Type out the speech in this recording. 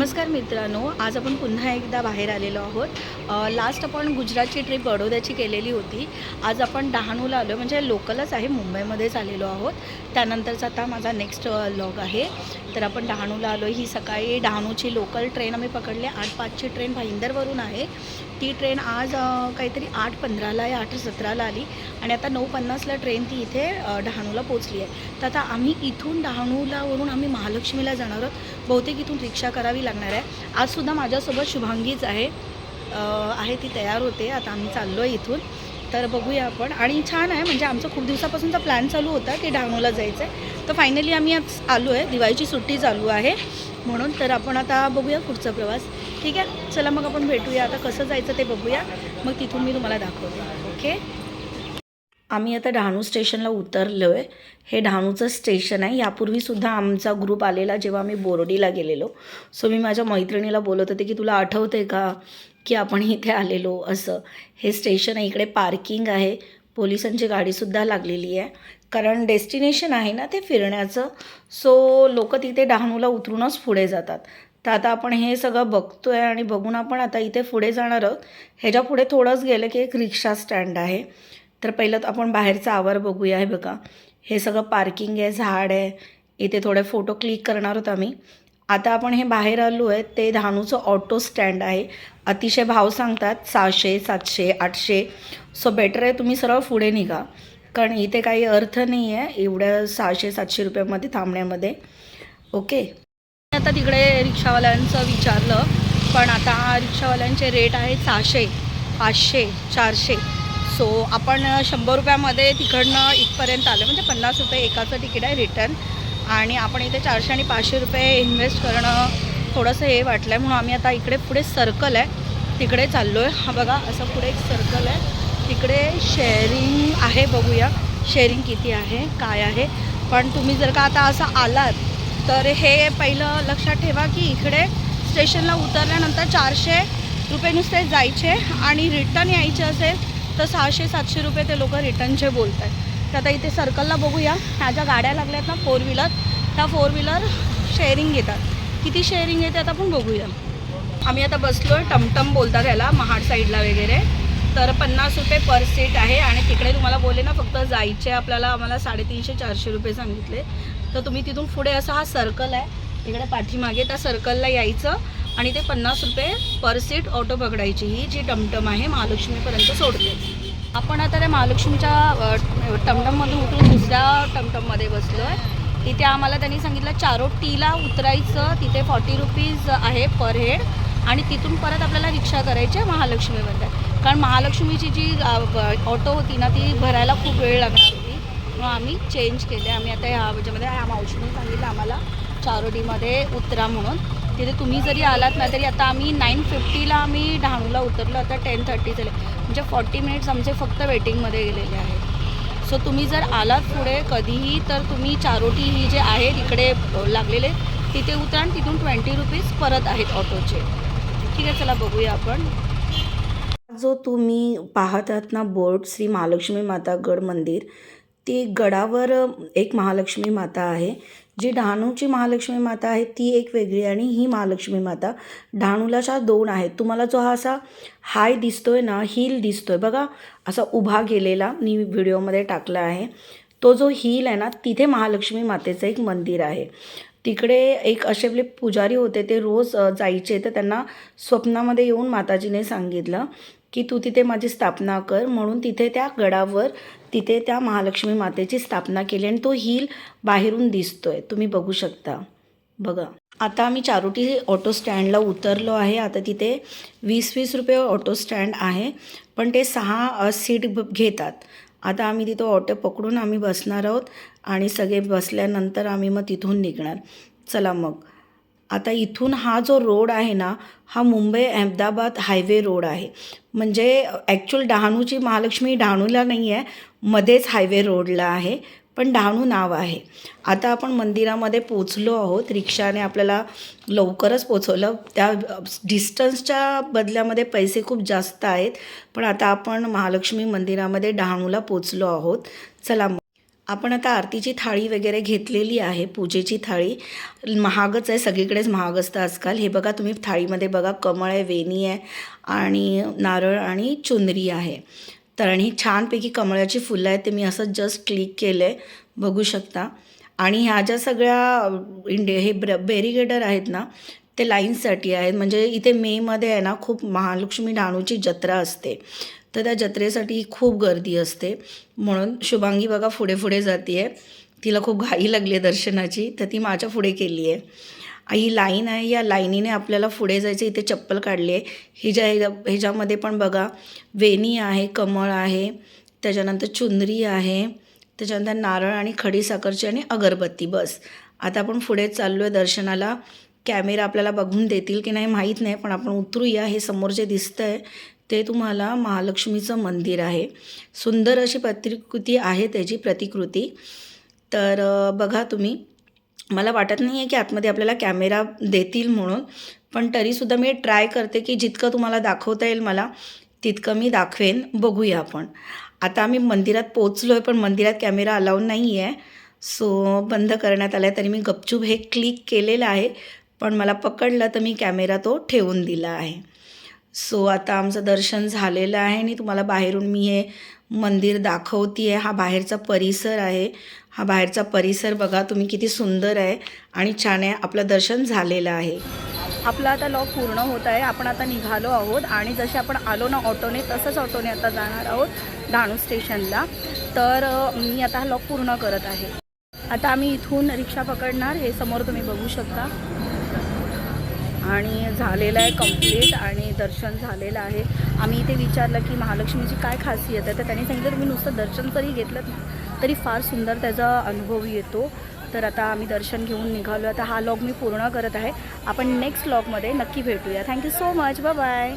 नमस्कार मित्रांनो आज आपण पुन्हा एकदा बाहेर आलेलो आहोत. लास्ट आपण गुजरातची ट्रिप बडोद्याची केलेली होती. आज आपण डहाणूला आलो म्हणजे लोकलच आहे मुंबईमध्येच आलेलो आहोत. त्यानंतरचा आता माझा नेक्स्ट लॉग आहे. तर आपण डहाणूला आलो ही सकाळी डहाणूची लोकल ट्रेन आम्ही पकडली. आठ पाचची ट्रेन भाईंदरवरून आहे. ती ट्रेन आज काहीतरी आठ पंधराला या आठ सतराला आली. आणि आता नऊ पन्नासला ट्रेन ती इथे डहाणूला पोचली आहे. तर आता आम्ही इथून डहाणूला वरून आम्ही महालक्ष्मीला जाणार आहोत. बहुतेक इथून रिक्षा करावी लागणार आहे. आजसुद्धा माझ्यासोबत शुभांगीच आहे. आहे ती तयार होते. आता आम्ही चाललो आहे इथून. तर बघूया आपण. आणि छान आहे म्हणजे आमचा खूप दिवसापासूनचा प्लॅन चालू होता की डहाणूला जायचं आहे तर फायनली आम्ही आज आलो आहे दिवाळीची सुट्टी चालू आहे. म्हणून तर आपण आता बघूया पुढचा प्रवास. ठीक आहे? चला मग आपण भेटूया. आता कसं जायचं ते बघूया. मग तिथून मी तुम्हाला दाखवते. ओके? आम्ही आता डहाणू स्टेशनला उतरलो आहे हे डहाणूचं स्टेशन आहे. यापूर्वीसुद्धा आमचा ग्रुप आलेला जेव्हा आम्ही बोर्डीला गेलेलो. सो मी माझ्या मैत्रिणीला बोलत होते की तुला आठवते का की आपण इथे आलेलो? असं. हे स्टेशन आहे. इकडे पार्किंग आहे. पोलिसांची गाडीसुद्धा लागलेली आहे. कारण डेस्टिनेशन आहे ना ते फिरण्याचं. सो लोक तिथे डहाणूला उतरूनच पुढे जातात. तर आता आपण हे सगळं बघतो आहे आणि बघून आपण आता इथे पुढे जाणार आहोत. ह्याच्या पुढे थोडंच गेलं की एक रिक्षा स्टँड आहे. तर पहिलं तर आपण बाहेरचा आवार बघूया हे बघा. हे सगळं पार्किंग आहे झाड आहे. इथे थोडे फोटो क्लिक करणार आहोत आम्ही. आता आपण हे बाहेर आलो आहे ते धानूचं ऑटो स्टँड आहे. अतिशय भाव सांगतात सहाशे सातशे आठशे. सो बेटर आहे तुम्ही सरळ पुढे निघा. कारण इथे काही अर्थ नाही आहे एवढ्या सहाशे सातशे रुपयामध्ये थांबण्यामध्ये. ओके आता तिकडे रिक्षावाल्यांचं विचारलं पण आता रिक्षावाल्यांचे रेट आहेत सहाशे पाचशे चारशे. सो आपण शंभर रुपयामध्ये तिकडनं इथपर्यंत आलं. म्हणजे पन्नास रुपये एकाचं तिकीट आहे रिटर्न. आणि आपण इथे चारशे आणि पाचशे रुपये इन्व्हेस्ट करणं थोडंसं हे वाटलं आहे म्हणून आम्ही आता इकडे पुढे सर्कल आहे. तिकडे चाललो आहे हा बघा असं पुढे एक सर्कल आहे. तिकडे शेअरिंग आहे बघूया. शेअरिंग किती आहे? काय आहे? पण तुम्ही जर का आता असं आलात तर हे पहिलं लक्षात ठेवा की इकडे स्टेशनला उतरल्यानंतर चारशे रुपये नुसते जायचे आणि रिटर्न यायचे असेल तर सहाशे सातशे रुपये ते लोक रिटर्नचे बोलत आहेत तर आता इथे सर्कलला बघूया. ह्या ज्या गाड्या लागल्यात ना फोर व्हीलर त्या फोर व्हीलर शेअरिंग घेतात. किती शेअरिंग आहे ते आता आपण बघूया. आम्ही आता बसलो आहे टमटम बोलतात याला महाड साईडला वगैरे. तर पन्नास रुपये पर सीट आहे आणि तिकडे तुम्हाला बोलले ना फक्त जायचे आपल्याला आम्हाला साडेतीनशे चारशे रुपये सांगितले. तर तुम्ही तिथून पुढे असा हा सर्कल आहे. तिकडे पाठीमागे त्या सर्कलला यायचं. आणि ते पन्नास रुपये पर सीट ऑटो पकडायची. ही जी टमटम आहे महालक्ष्मीपर्यंत सोडते. आपण आता त्या महालक्ष्मीच्या टमटममधून उतरून दुसऱ्या टमटममध्ये बसलो आहे तिथे आम्हाला त्यांनी सांगितलं चारोटीला उतरायचं. तिथे फॉर्टी रुपीज आहे पर हेड आणि तिथून परत आपल्याला रिक्षा करायची आहे महालक्ष्मीमध्ये. कारण महालक्ष्मीची जी ऑटो होती ना ती भरायला खूप वेळ लागणार होती. म्हणून आम्ही चेंज केले. आम्ही आता ह्या ह्याच्यामध्ये ह्या मावशीने सांगितलं आम्हाला चारोटीमध्ये उतरा म्हणून. तिथे तुम्ही जरी आलात ना तरी आता आम्ही नाईन फिफ्टीला आम्ही डहाणूला उतरलो आता टेन थर्टी झाले. म्हणजे फॉर्टी मिनिट्स आमचे फक्त वेटिंगमध्ये गेलेले आहेत. सो तुम्ही जर आलात पुढे कधीही तर तुम्ही चारोटी ही जे आहे इकडे लागलेले तिथे उतरा आणि तिथून ट्वेंटी रुपीज परत आहेत ऑटोचे ठीक आहे चला बघूया आपण. जो तुम्ही पाहत आहात ना बोर्ड श्री महालक्ष्मी माता गड मंदिर ती गडावर एक महालक्ष्मी माता आहे. जी डहाणूची महालक्ष्मी माता आहे ती एक वेगळी आणि ही महालक्ष्मी माता डहाणूला अशा दोन आहेत. तुम्हाला जो हा असा हाय दिसतोय ना हिल दिसतोय. बघा असा उभा गेलेला मी व्हिडिओमध्ये टाकला आहे. तो जो हिल आहे ना तिथे महालक्ष्मी मातेचं एक मंदिर आहे. तिकडे एक असे आपले पुजारी होते ते रोज जायचे. तर त्यांना स्वप्नामध्ये येऊन माताजीने सांगितलं की तू तिथे माझी स्थापना कर म्हणून तिथे त्या गडावर तिथे त्या महालक्ष्मी मातेची स्थापना केली आणि तो हिल बाहेरून दिसतोय. तुम्ही बघू शकता. बघा. आता आम्ही चारोटी ऑटो स्टँडला उतरलो आहे. आता तिथे वीस वीस रुपये ऑटो स्टँड आहे पण ते सहा सीट घेतात. आता आम्ही तिथं ऑटो पकडून आम्ही बसणार आहोत आणि सगळे बसल्यानंतर आम्ही मग तिथून निघणार. चला मग. आता इथून हा जो रोड आहे ना हा मुंबई अहमदाबाद हायवे रोड आहे. म्हणजे ॲक्च्युअल डहाणूची महालक्ष्मी डहाणूला नाही आहे मध्येच हायवे रोडला आहे पण डहाणू नाव आहे. आता आपण मंदिरामध्ये पोचलो आहोत रिक्षाने आपल्याला लवकरच पोचवलं त्या डिस्टन्सच्या बदल्यामध्ये पैसे खूप जास्त आहेत पण आता आपण महालक्ष्मी मंदिरामध्ये डहाणूला पोचलो आहोत. चला आपण आता आरतीची थाळी वगैरे घेतलेली आहे पूजेची थाळी. महागच आहे सगळीकडेच महाग असतं आजकाल. हे बघा तुम्ही थाळीमध्ये बघा कमळ आहे वेणी आहे आणि नारळ आणि चुनरी आहे. तर आणि छानपैकी कमळाची फुलं आहेत ते मी असं जस्ट क्लिक केलं आहे बघू शकता. आणि ह्या ज्या सगळ्या इंडे हे ब्र बेरिगेडर आहेत ना ते लाईन्ससाठी आहेत. म्हणजे इथे मेमध्ये आहे ना खूप महालक्ष्मी डहाणूची जत्रा असते. तर त्या जत्रेसाठी खूप गर्दी असते. म्हणून शुभांगी बघा पुढे पुढे जाते आहे तिला खूप घाई लागली आहे दर्शनाची तर ती माझ्या पुढे केली आहे ही लाईन आहे या लाईनीने आपल्याला पुढे जायचं इथे चप्पल काढली आहे हिच्या ह्याच्या- ह्याच्यामध्ये पण बघा वेणी आहे कमळ आहे त्याच्यानंतर चुनरी आहे त्याच्यानंतर नारळ आणि खडीसाखरची आणि अगरबत्ती बस. आता आपण पुढे चाललो आहे दर्शनाला. कॅमेरा आपल्याला बघून देतील की नाही माहीत नाही पण आपण उतरूया हे समोर जे दिसतं आहे ते तुम्हाला महालक्ष्मीचं मंदिर आहे. सुंदर अशी प्रतिकृती आहे त्याची प्रतिकृती. तर बघा तुम्ही. मला वाटत नाही आहे की आतमध्ये आपल्याला कॅमेरा देतील म्हणून पण तरीसुद्धा मी ट्राय करते की जितकं तुम्हाला दाखवता येईल मला तितकं मी दाखवेन. बघूया आपण. आता आम्ही मंदिरात पोचलो आहे पण मंदिरात कॅमेरा अलाउड नाही आहे सो बंद करण्यात आला आहे तरी मी गपचूप हे क्लिक केलेलं आहे. पण मला पकडलं तर मी कॅमेरा तो ठेवून दिला आहे. सो आता आमचं दर्शन झालेलं आहे आणि तुम्हाला बाहेरून मी हे मंदिर दाखवते आहे हा बाहेरचा परिसर आहे. हा बाहेरचा परिसर बघा तुम्ही किती सुंदर आहे आणि छान आहे. आपलं दर्शन झालेलं आहे. आपला आता लॉक पूर्ण होत आहे. आपण आता निघालो आहोत आणि जसे आपण आलो ना ऑटोने तसंच ऑटोने आता जाणार आहोत डहाणू स्टेशनला. तर मी आता हा लॉक पूर्ण करत आहे. आता आम्ही इथून रिक्षा पकडणार. हे समोर तुम्ही बघू शकता. आणि झालेलं आहे कंप्लीट आणि दर्शन झालेलं आहे. आम्ही इथे विचारलं की महालक्ष्मीची काय खासियत आहे? तर त्यांनी सांगितलं तुम्ही नुसतं दर्शन जरी घेतलं ना तरी फार सुंदर त्याचा अनुभव येतो. तर आता आम्ही दर्शन घेऊन निघालो. आता हा लॉग मी पूर्ण करत आहे. आपण नेक्स्ट लॉगमध्ये नक्की भेटूया. Thank you so much bye